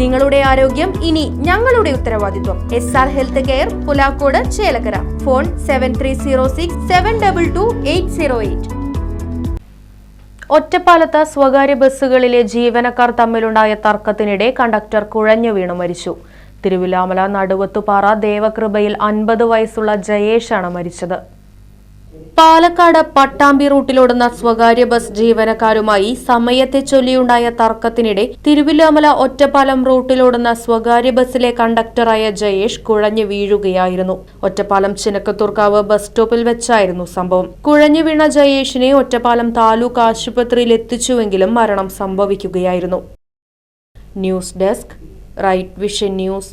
നിങ്ങളുടെ ആരോഗ്യം ഇനി ഞങ്ങളുടെ ഉത്തരവാദിത്വം. S R health care Pulakode Chelakkara. Phone seven three zero six seven double two eight zero eight ഒറ്റപ്പാലത്ത് സ്വകാര്യ ബസ്സുകളിലെ ജീവനക്കാർ തമ്മിലുണ്ടായ തർക്കത്തിനിടെ കണ്ടക്ടർ കുഴഞ്ഞു വീണു മരിച്ചു. തിരുവിലാമല നടുവത്തുപാറ ദേവകൃപയിൽ അൻപത് വയസ്സുള്ള ജയേഷാണ് മരിച്ചത്. പാലക്കാട് പട്ടാമ്പി റൂട്ടിലോടുന്ന സ്വകാര്യ ബസ് ജീവനക്കാരുമായി സമയത്തെ ചൊല്ലിയുണ്ടായ തർക്കത്തിനിടെ തിരുവില്ലാമല ഒറ്റപ്പാലം റൂട്ടിലോടുന്ന സ്വകാര്യ ബസ്സിലെ കണ്ടക്ടറായ ജയേഷ് കുഴഞ്ഞു വീഴുകയായിരുന്നു. ഒറ്റപ്പാലം ചിനക്കത്തൂർക്കാവ് ബസ് സ്റ്റോപ്പിൽ വെച്ചായിരുന്നു സംഭവം. കുഴഞ്ഞു വീണ ജയേഷിനെ ഒറ്റപ്പാലം താലൂക്ക് ആശുപത്രിയിൽ എത്തിച്ചുവെങ്കിലും മരണം സംഭവിക്കുകയായിരുന്നു. News desk right vision news.